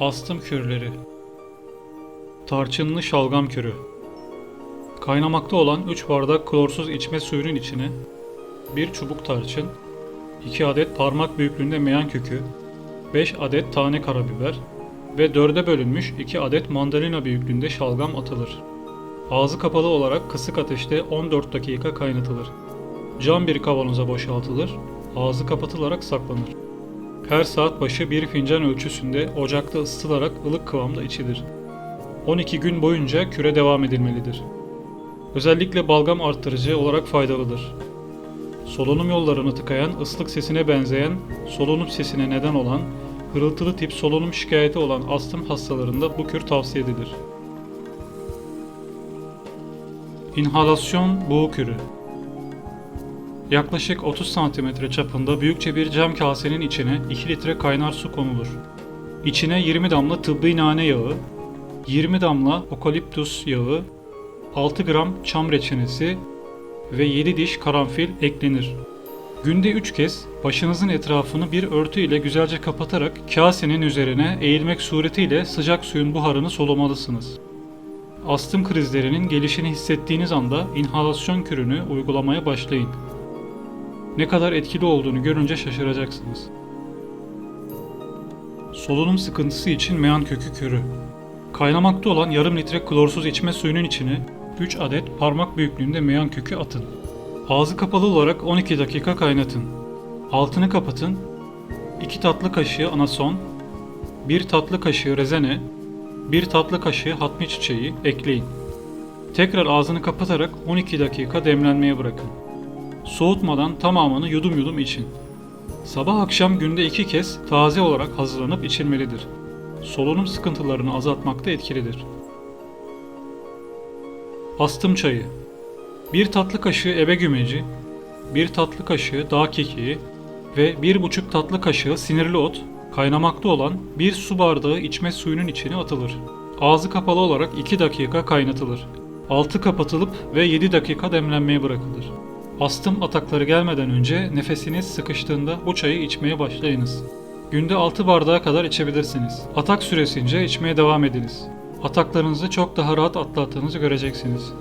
Astım kürleri. Tarçınlı şalgam kürü. Kaynamakta olan 3 bardak klorsuz içme suyunun içine 1 çubuk tarçın, 2 adet parmak büyüklüğünde meyan kökü, 5 adet tane karabiber ve 4'e bölünmüş 2 adet mandalina büyüklüğünde şalgam atılır. Ağzı kapalı olarak kısık ateşte 14 dakika kaynatılır. Cam bir kavanoza boşaltılır, ağzı kapatılarak saklanır. Her saat başı bir fincan ölçüsünde ocakta ısıtılarak ılık kıvamda içilir. 12 gün boyunca küre devam edilmelidir. Özellikle balgam arttırıcı olarak faydalıdır. Solunum yollarını tıkayan, ıslık sesine benzeyen, solunum sesine neden olan, hırıltılı tip solunum şikayeti olan astım hastalarında bu kür tavsiye edilir. İnhalasyon buğu kürü Yaklaşık 30 cm çapında büyükçe bir cam kasenin içine 2 litre kaynar su konulur. İçine 20 damla tıbbi nane yağı, 20 damla okaliptus yağı, 6 gram çam reçinesi ve 7 diş karanfil eklenir. Günde 3 kez başınızın etrafını bir örtü ile güzelce kapatarak kasenin üzerine eğilmek suretiyle sıcak suyun buharını solumalısınız. Astım krizlerinin gelişini hissettiğiniz anda inhalasyon kürünü uygulamaya başlayın. Ne kadar etkili olduğunu görünce şaşıracaksınız. Solunum sıkıntısı için meyan kökü kürü. Kaynamakta olan yarım litre klorsuz içme suyunun içine 3 adet parmak büyüklüğünde meyan kökü atın. Ağzı kapalı olarak 12 dakika kaynatın. Altını kapatın. 2 tatlı kaşığı anason, 1 tatlı kaşığı rezene, 1 tatlı kaşığı hatmi çiçeği ekleyin. Tekrar ağzını kapatarak 12 dakika demlenmeye bırakın. Soğutmadan tamamını yudum yudum için. Sabah akşam günde iki kez taze olarak hazırlanıp içilmelidir. Solunum sıkıntılarını azaltmakta etkilidir. Astım çayı 1 tatlı kaşığı ebe gümeci, 1 tatlı kaşığı dağ kekiği ve 1,5 tatlı kaşığı sinirli ot kaynamakta olan 1 su bardağı içme suyunun içine atılır. Ağzı kapalı olarak 2 dakika kaynatılır. Altı kapatılıp ve 7 dakika demlenmeye bırakılır. Astım atakları gelmeden önce nefesiniz sıkıştığında bu çayı içmeye başlayınız. Günde 6 bardağa kadar içebilirsiniz. Atak süresince içmeye devam ediniz. Ataklarınızı çok daha rahat atlattığınızı göreceksiniz.